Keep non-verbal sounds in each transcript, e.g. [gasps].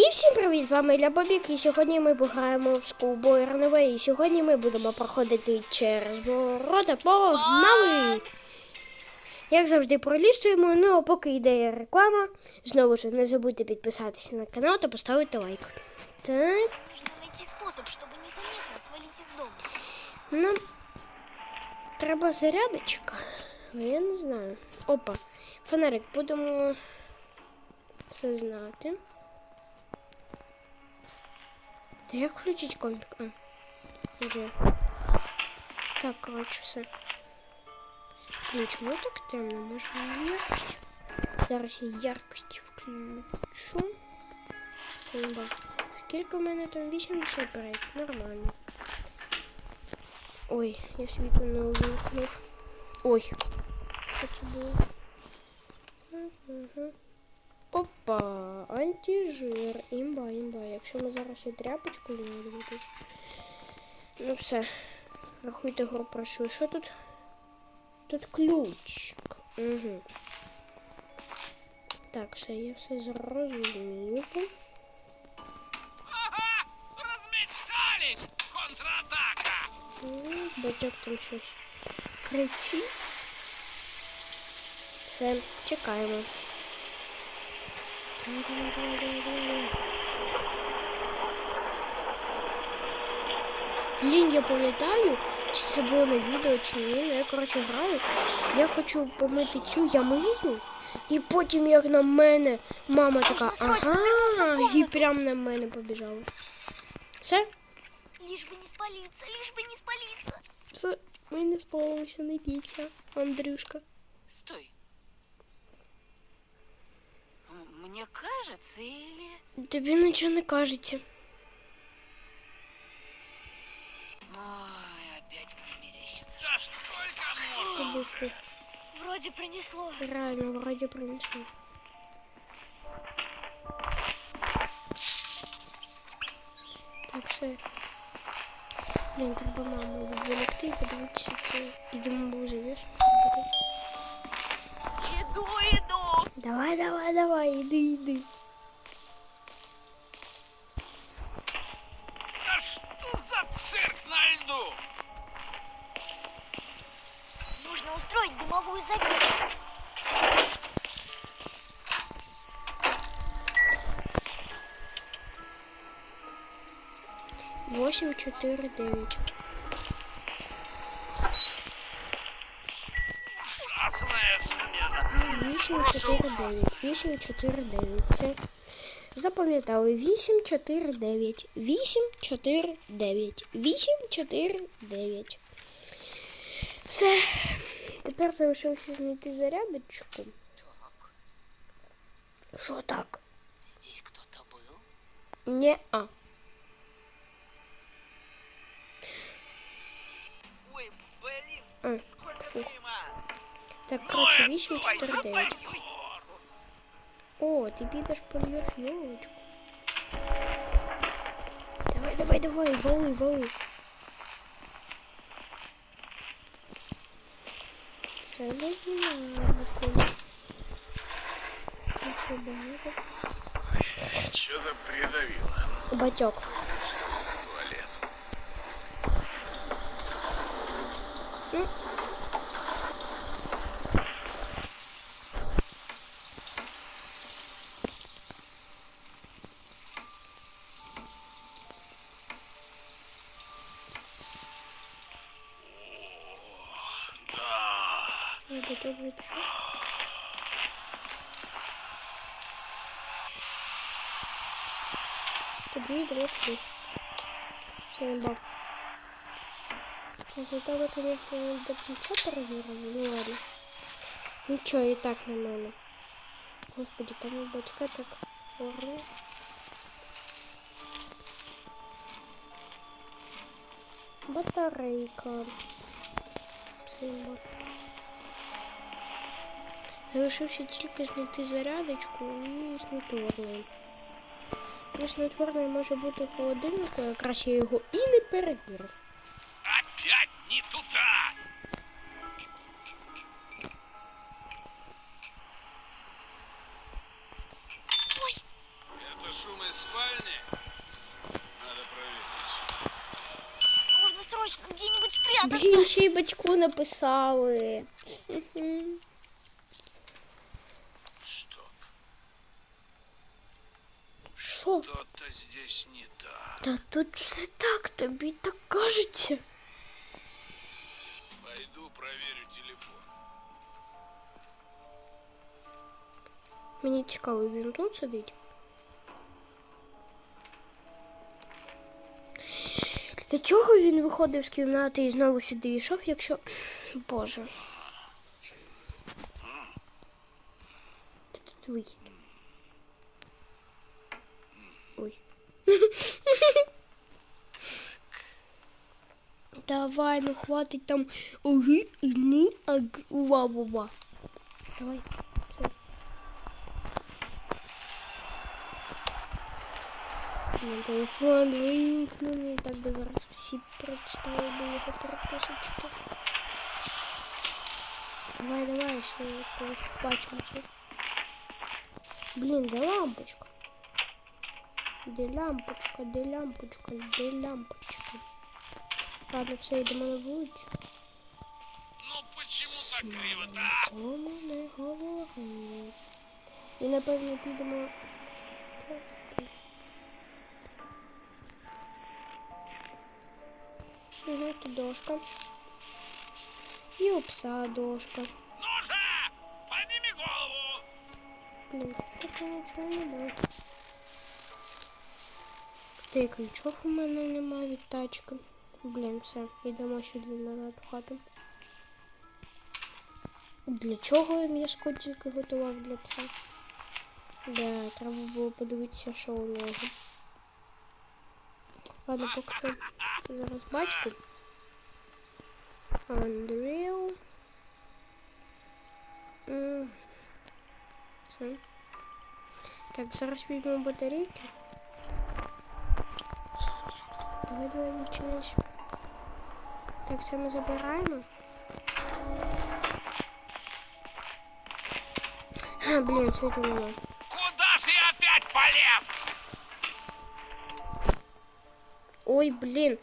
І всім привіт! З вами Ілля Бобік, і сьогодні ми граємо в Schoolboy Runaway. І сьогодні ми будемо проходити через ворота погнали! Як завжди пролістуємо, ну а поки йде реклама, знову ж не забудьте підписатися на канал та поставити лайк. Так, незаметно свалить из дома. нам треба зарядочка. Я не знаю. Опа, фонарик, будемо це знати. Та як включить комік? А, вже. Так, коротше, все. Блін, чому так темно? Можна яркость? Зараз я яркость включу. Симба. Скільки в мене там 85? Нормально. Ой, я світло не увімкнув. Ой, що це було? Ага. Опа, антижир. Імба, імба. Якщо ми зараз ще тряпочку знайдемо. Ну все. Рахуйте гру пройшли. Що тут? Тут ключик. Угу. Так, все, я все зрозумів. Ага! Контратака! Так, батьок там щось кричить. Все, чекаємо. Блін, я пам'ятаю, чи це було на відео, чи ні. Ну, я, коротше, граю. Я хочу помити цю ямину, і потім, як на мене, мама така, ага, і прям на мене побіжала. Все? Лишь бы не спалиться, лишь бы не спалиться. Все, ми не спалимося, не бійся, Андрюшка. Стой! Мне кажется, или... Тобі нічого не кажеться. Ой, опять мне мерещится. Да сколько можно? Тобі Вроде пронесло. реально вроді принесли. Так, все. Блін, треба маму відволікти і подивитися це. Ідемо в завіс. Иду, иду! Давай, давай, давай, іди, іди. Да что за цирк на льду? Нужно устроить дымовую завесу. Восемь, чотири, дев'ять. 849. 849. Це запам'ятали. 849. 849. 849. Все. Тепер залишилося знайти зарядочку. Так, Що так? здесь кто-то был? Не а. Ой, блин, А, сколько фу. Так, коротше, это 849. позор! О, ти підеш польєш йолочку. Давай, давай, давай, вали, вали. Це не знаю. Что-то придавило. Батьок. Иди, бросай. Чем баб. Зато вы, конечно, не до конца проверили, ну ладно. Ну чё, и так нормально. Господи, там батька так ура. Батарейка. Симба. Залишився тільки знайти зарядочку и снотворний. Ну, снотворний може бути в холодильнику, якраз я його і не перевірив. Опять не туда! Ой, Это шум из спальни? Надо проверить. Нужно срочно где-нибудь спрятаться. Блін, ще й батьку написали. Що? Что-то здесь не так. Та тут все так, тобі так кажеться. Пойду проверю телефон. Мені цікаво, він тут сидить. Для чого він виходив з кімнати і знову сюди йшов, якщо. Боже. Це тут вихід. Ой. Давай, ну хватить там уги, ні, аг, ува, ува. Давай. Все. На телефон вимкнений, так би зараз всі прочитали би його переписочки. Давай, давай, ще когось побачимося. Блін, де лампочка? Де лампочка, де лампочка, де лампочка? Ладно, все, йдемо на вулицю. Ну почему так криво-то? а? Кому не говори. І напевно підемо. Угу, тут дошка. І у пса дошка. Ну же! Подними голову! Блін, тут нічого немає. Та й ключов у мене немає від тачки. Блін, все, йдемо сюди назад в хату. Для чого я м'яско тільки готував для пса? Да, треба було подивитися, що у нього. Ладно, поки що зараз батьку. Андрію. Це. Так, зараз візьмемо батарейки. Давай, давай, відчиняйся. Так, це ми забираємо. А, блін, світу нема. Куда ты опять полез? Ой, блін.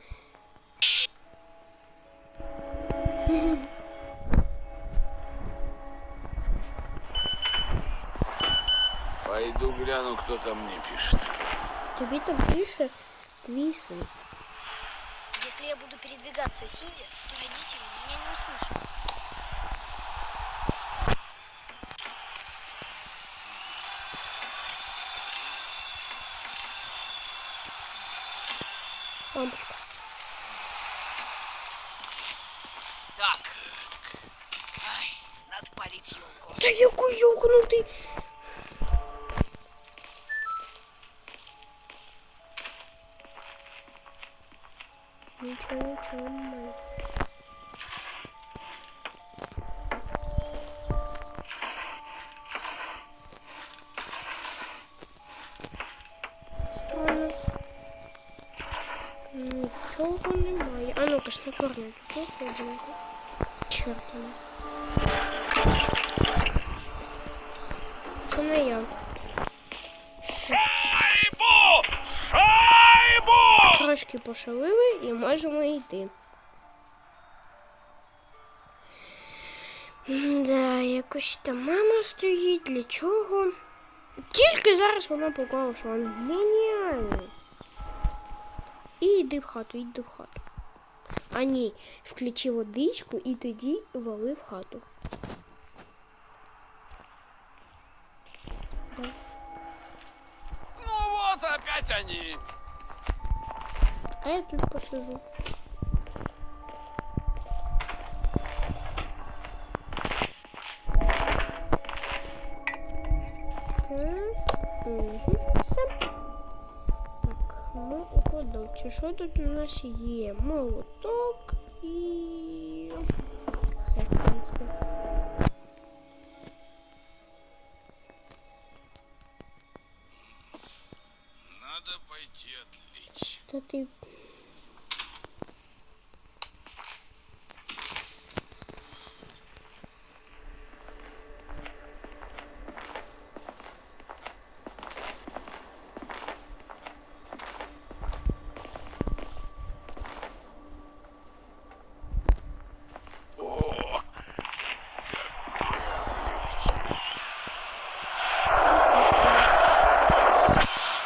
Пойду гляну, кто там мне пишет. Тобі так більше Син. Если я буду передвигаться сидя, то родители меня не услышат. Лампочка. Так. Ай, надо полить елку. Та яку юку, ну ти. Пошалили і можемо йти. Да, якось там мама стоїть, для чого? Тільки зараз вона поклала, що вона геніальний. І йди в хату, йди в хату. А ні, включи водичку і тоді вали в хату. Ну вот опять они. А я тут посижу. Так. Угу. Все. Так, ну укладовче. Що тут у нас є? Молоток і. Все, в принципі. Надо пойти отлить. Та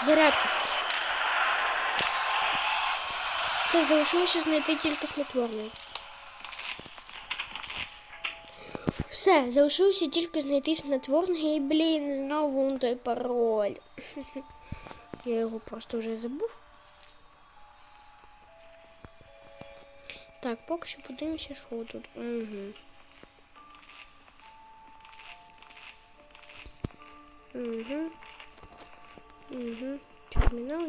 Зарядка. Це залишилося знайти тільки снотворний. Все, залишилося тільки знайти снотворний і, блін, знову той пароль. [laughs] Я його просто вже забув. Так, поки що подивимося, що тут. Угу. Угу. Угу. Терминал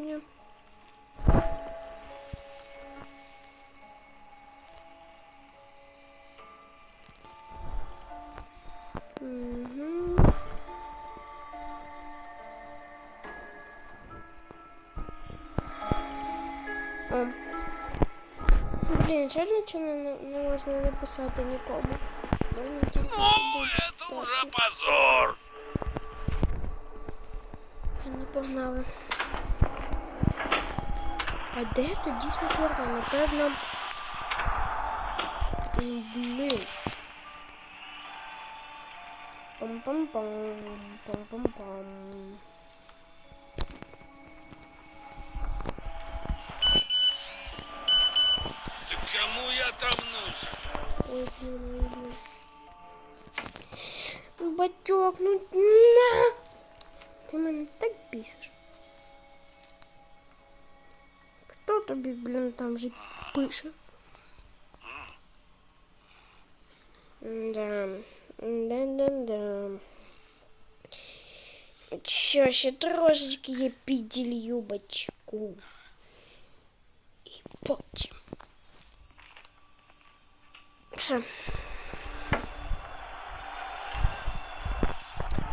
Угу. О. Блін, чесно, чи не, не можна написати нікому? Можна тільки Ну, сюди. это Так. уже позор. Не погнали. А де тут дійсно творога? Напевно. М, Блін. Пам-пам-пам. Пам-пам-пам. Да кому я там нужен? Ой, блін, ой, блін. Ну, Батьок, ну на! Ти мене так бісиш. Хто тобі, блін, там вже пише? Да. Да-да-да. Що, ще трошечки я піділью бачку. І потім. Все.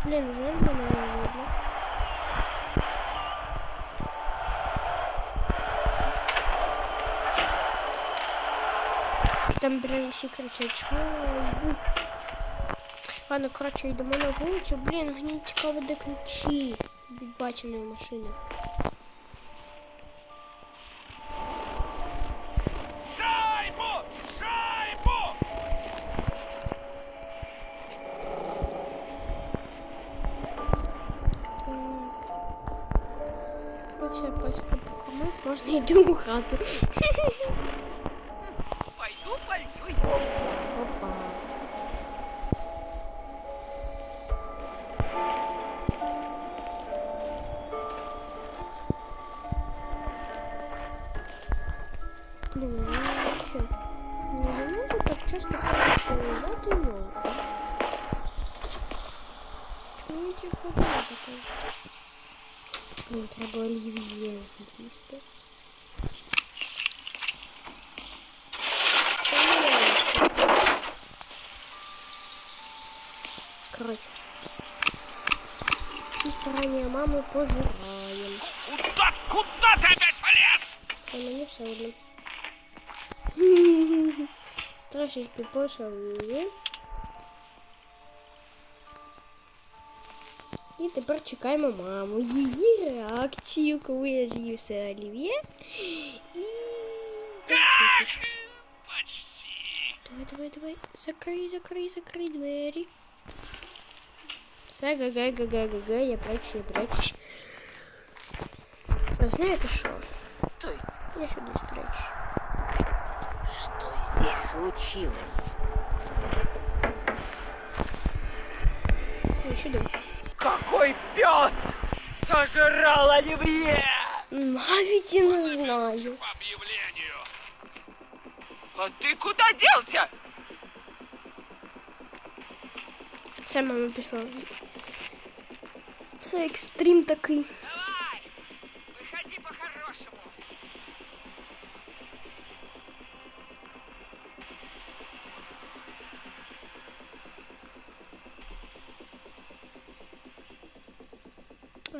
Блін, жаль мене не видно. Там прям всі кричать, чого? Ладно, коротше, йдемо на вулицю. Блін, мені цікаво, де ключі від батіної машини. Шайбу! Шайбу! Ну все, паска покормив, можна йти у хату. Ну, типа, да, такой. Блин, треба оливье з'їсти. Короче. Всі старання мами пожираємо. Куда, куда ты опять полез? Це мені все одно. Трошечки пошалили. І тепер чекаємо маму. Її реакцію, коли я з'їв все олів'є. І... Ах, почти. Давай, давай, давай. Закрий, закрий, закрий двері. Все, га-га, га-га, га-га, я прячу, я прячусь. А знаєте що? Стой. Я сюди спрячу. Что здесь случилось? Я сюди. Какой пес сожрал оливье? Навіть і не знаю. По объявлению. А ты куда делся? Все, мама пішла. Це екстрім такий.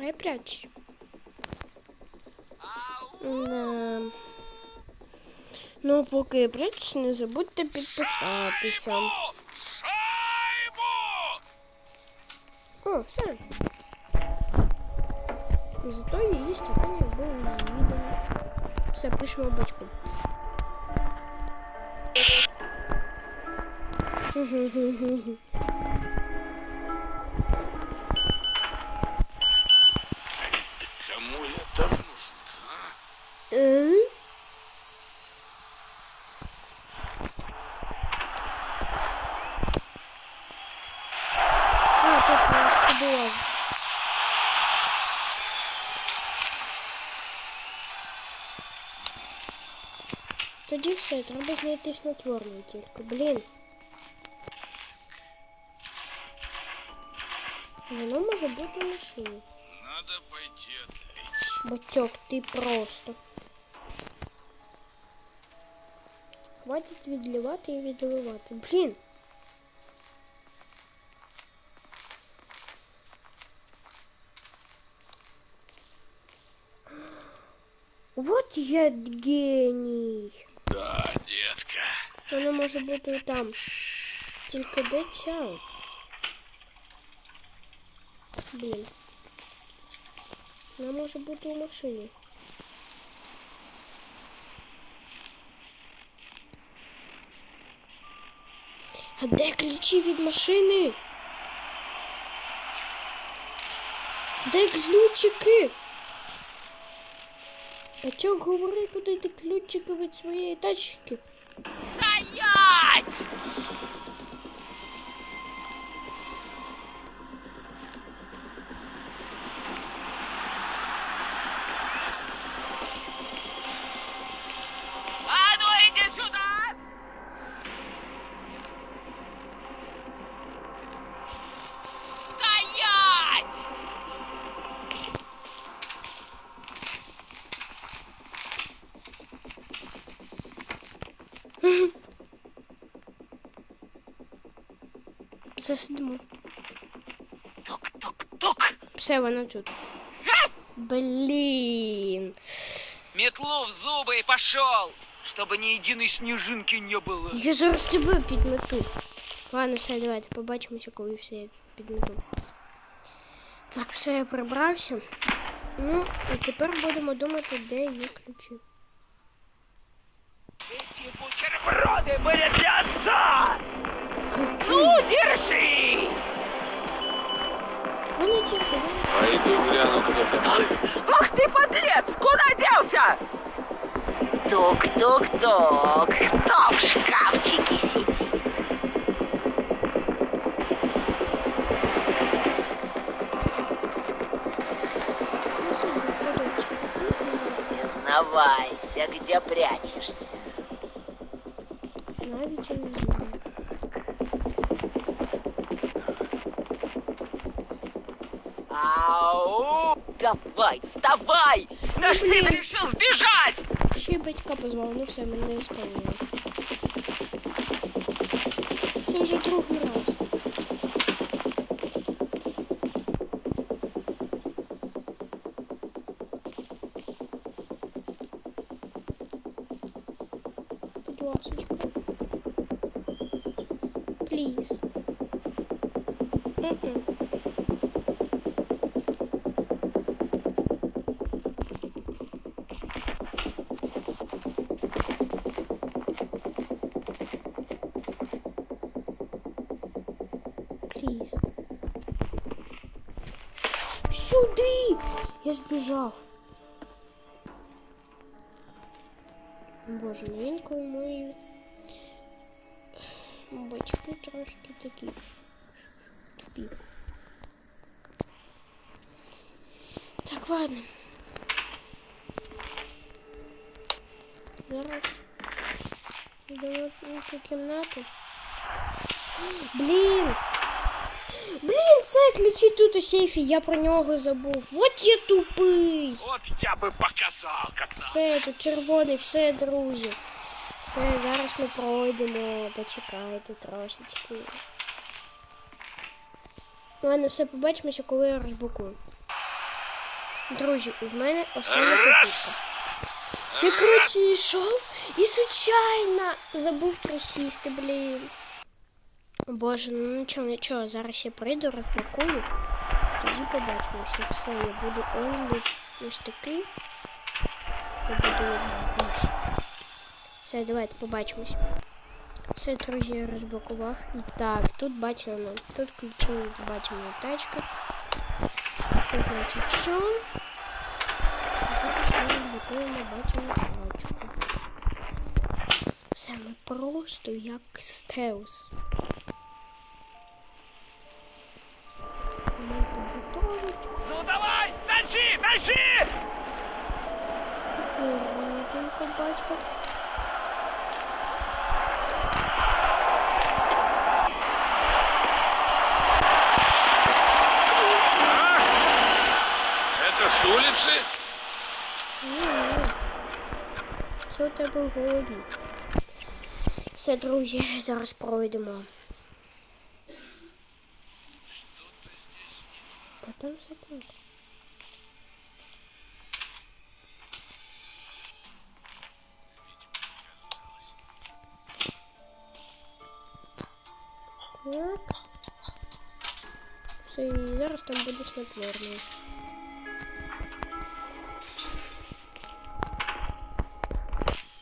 А я прячусь. Ау. Да. Ну, поки я прячусь, не забудьте підписатися. Шайбу! О, все. Зато її старання було віддано. Все, пишемо батьку. Кому сюди лазити. Тоді все, треба знайти снотворний тільки. Блін. Воно може бути в машині. Надо пойти отлить. Батьок, ти просто. Хватить відливати і відливати. Блін. Вот я геній. Да, детка. Воно може бути і там. Тільки де ця? Блін. Вона може бути у машині. А де ключі від машини? Де ключики? Бачок, говори, куди ти ключики від своєї тачки? Стоять! Все сидимо. Тук-тук-тук! Все, вона тут. Блін. Метлу в зубы и пошел, чтобы ни единой снежинки не было. Я зараз тебе підмету. Ладно, все, давайте побачимося, коли все я підмету. Так, все, я прибрався. Ну, і тепер будемо думати, де є ключі. Эти бутерброды были для отца! Які? Ну, держись! Вони тільки зараз. Пойду гляну, кто там. Ах ты, подлец! Куда делся? Тук-тук-тук. Кто в шкафчике сидит? Ну, сиджу, подумай. Признавайся, где прячешься. Навіть я не Давай! Наш сын решил сбежать! Ще й батька позвав, ну все, мене спалили. Це вже другий раз. Я збіжав. Боже, ну інколи мої батьки трошки такі тупі. Так, ладно. Зараз йдемо в ту кімнату. Блін! [gasps] Блін, це ключі тут у сейфі, я про нього забув. От я тупий. Вот я бы показал, как. Все, тут червоний, все, друзі. Все, зараз ми пройдемо. Почекайте трошечки. Ладно, все, побачимося, коли я розблокую. Друзі, в мене остання. Раз. Я коротше йшов і случайно забув присісти, блін. О Боже, ну нічого, нічого, зараз я прийду, розблокую. Тоді побачимося. Все, я буду only ось такий. Я буду як гусь. Все, давайте побачимось. Все, друзі, я розблокував. І так, тут бачимо, тут ключові бачимо тачка. Це значить що? Що зараз ми розблокуємо бачимо тачку. Все, ми просто як стелс. Тащи! Ладненько, батько. Это с улицы? Ні, ні. Це у тебе в голові. Все, друзі, зараз пройдемо. Та там все так. Так. зараз там буде снотворний.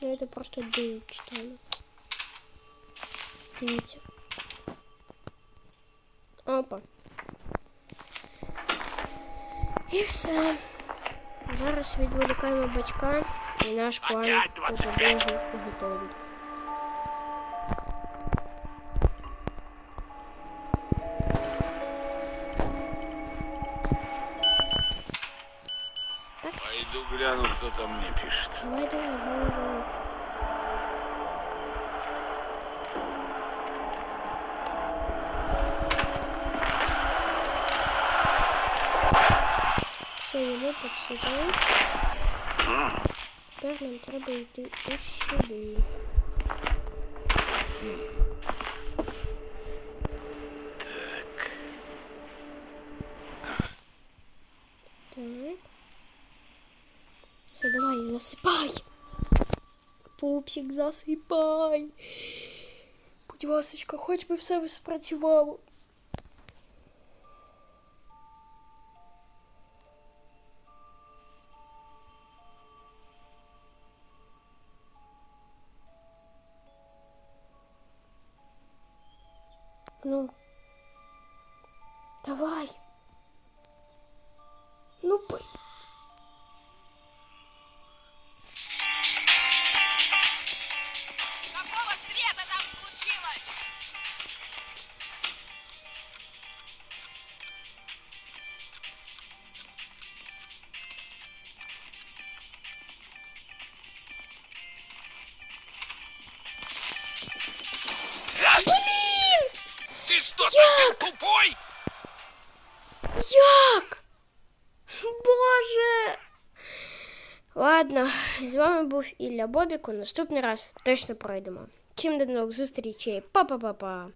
Ну, это просто дым читаю. Дивіться. Опа. І все. Зараз відволікаємо батька і наш план Опять 25. побігу готовий. Ось сюди. Так. Все, давай, засипай. Пупсик, засипай. Будь ласочка, хоч би все спрацювало. Ну. з вами був Ілля Бобіку. Наступний раз точно пройдемо. Всім до нових зустрічей. Па-па-па-па.